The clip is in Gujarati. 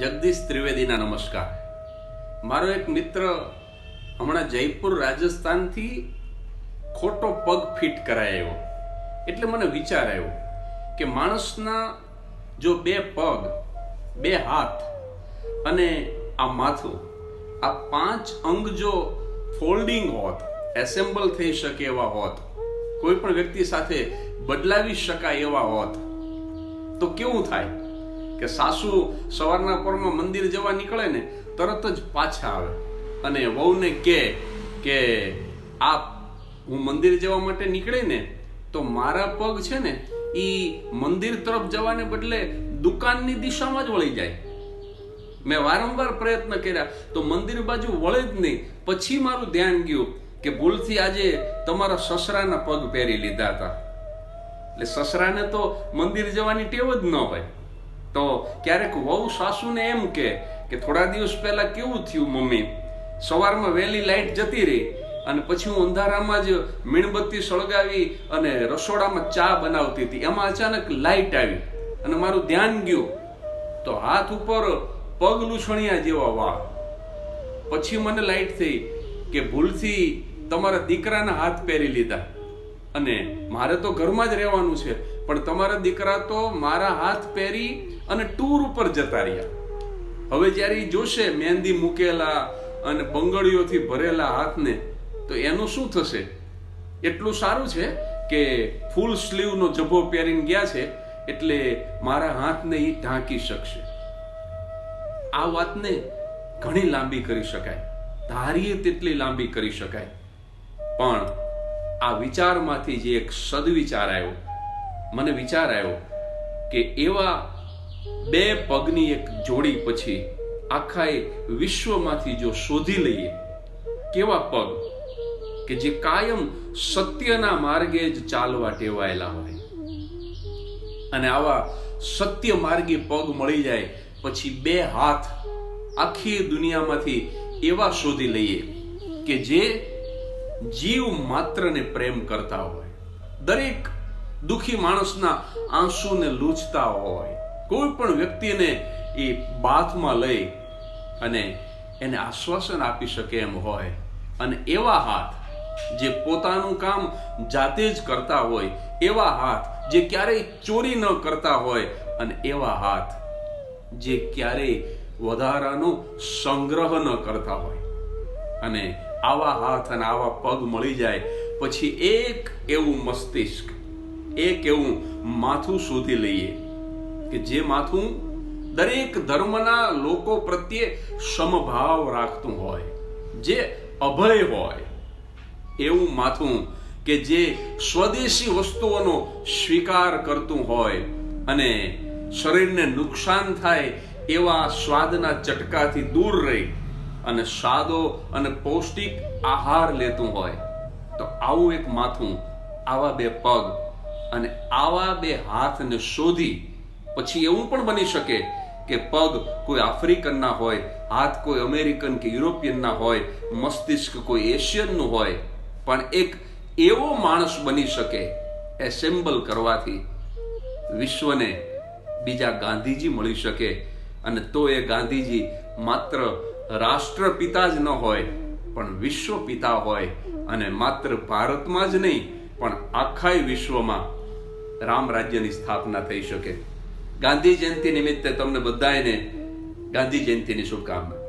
જગદીશ ત્રિવેદીના નમસ્કાર. મારો એક મિત્ર હમણાં જયપુર, રાજસ્થાનથી ખોટો પગ ફિટ કરાયો એટલે મને વિચાર આવ્યો કે માણસના જો બે પગ, બે હાથ અને આ માથું, આ પાંચ અંગ જો ફોલ્ડિંગ હોત, એસેમ્બલ થઈ શકે એવા હોત, કોઈ પણ વ્યક્તિ સાથે બદલાવી શકાય એવા હોત, તો કેવું થાય? કે સાસુ સવારના પરમાં મંદિર જવા નીકળે ને, તરત જ પાછા આવે. અને વહુને કે કે આ હું મંદિર જવા માટે નીકળે ને, તો મારા પગ છે ને એ મંદિર તરફ જવાને બદલે દુકાનની દિશામાં જ વળી જાય. મેં વારંવાર પ્રયત્ન કર્યા, તો મંદિર બાજુ વળે જ નહીં. પછી મારું ધ્યાન ગયું કે ભૂલથી આજે તમારા સસરાના પગ પહેરી લીધા હતા. એટલે સસરાને તો મંદિર જવાની ટેવ જ ન હોય. તો ક્યારેક વહુ સાસુને એમ કે કે થોડા દિવસ પહેલા કેવું થયું મમ્મી? સવારમાં વહેલી લાઈટ જતી રહી અને પછી હું અંધારામાં જ મીણબત્તી સળગાવી અને રસોડામાં ચા બનાવતી હતી. એમાં અચાનક લાઇટ આવી અને મારું ધ્યાન ગયું. તો હાથ ઉપર પગ લૂછણિયા જેવા વાળ. પછી મને લાઇટ થઈ કે ભૂલથી તમારા દીકરાના હાથ પહેરી લીધા. અને મારે તો ઘરમાં જ રહેવાનું છે. પણ તમારા દીકરા તો મારા હાથ પહેરી અને ટૂર ઉપર જતા રહ્યા. હવે જ્યારે એ જોશે મહેંદી મૂકેલા અને બંગડીઓથી ભરેલા હાથને, તો એનું શું થશે? એટલું સારું છે કે ફૂલ સ્લીવનો જભો પહેરીને ગયા છે એટલે મારા હાથને એ ઢાંકી શકશે. આ વાતને ઘણી લાંબી કરી શકાય. ધારીએ તેટલી લાંબી કરી શકાય. પણ આ વિચારમાંથી જે એક સદવિચાર આવ્યો મને વિચાર આવ્યો કે એવા બે પગની એક જોડી પછી આખા એ વિશ્વમાંથી જો શોધી લઈએ, કેવા પગ? કે જે કાયમ સત્યના માર્ગે જ ચાલવા ટેવાયેલા હોય. અને આવા સત્ય માર્ગી પગ મળી જાય પછી બે હાથ આખી દુનિયામાંથી એવા શોધી લઈએ કે જે જીવ માત્રને પ્રેમ કરતા હોય. દરેક દુખી માણસના આંસુને લૂછતા હોય. કોઈ પણ વ્યક્તિને એ બાથમાં લઈ અને એને આશ્વાસન આપી શકે એમ હોય. અને એવા હાથ જે પોતાનું કામ જાતે જ કરતા હોય, એવા હાથ જે ક્યારેય ચોરી ન કરતા હોય, અને એવા હાથ જે ક્યારેય વધારાનો સંગ્રહ ન કરતા હોય. અને આવા હાથ અને આવા પગ મળી જાય, પછી એક એવું મસ્તિષ્ક એક એવું માથું શોધી લઈએ કે જે માથું દરેક ધર્મના લોકો પ્રત્યે સમભાવ રાખતું હોય, જે અભય હોય, એવું માથું કે જે સ્વદેશી વસ્તુઓનો સ્વીકાર કરતું હોય અને શરીરને નુકસાન થાય એવા સ્વાદના ચટકાથી દૂર રહી અને સાદો અને પૌષ્ટિક આહાર લેતું હોય, તો આવું એક માથું, આવા બે પગ અને આવા બે હાથને શોધી પછી એવું પણ બની શકે કે પગ કોઈ આફ્રિકનના હોય, હાથ કોઈ અમેરિકન કે યુરોપિયનના હોય, મસ્તિષ્ક કોઈ એશિયનનું હોય, પણ એક એવો માણસ બની શકે એસેમ્બલ કરવાથી વિશ્વને બીજા ગાંધીજી મળી શકે અને તો એ ગાંધીજી માત્ર રાષ્ટ્રપિતા જ ન હોય, પણ વિશ્વ પિતા હોય અને માત્ર ભારતમાં જ નહીં, પણ આખાય વિશ્વમાં રામ રાજ્યની સ્થાપના થઈ શકે. ગાંધી જયંતિ નિમિત્તે તમને બધાને ગાંધી જયંતિની શુભકામના.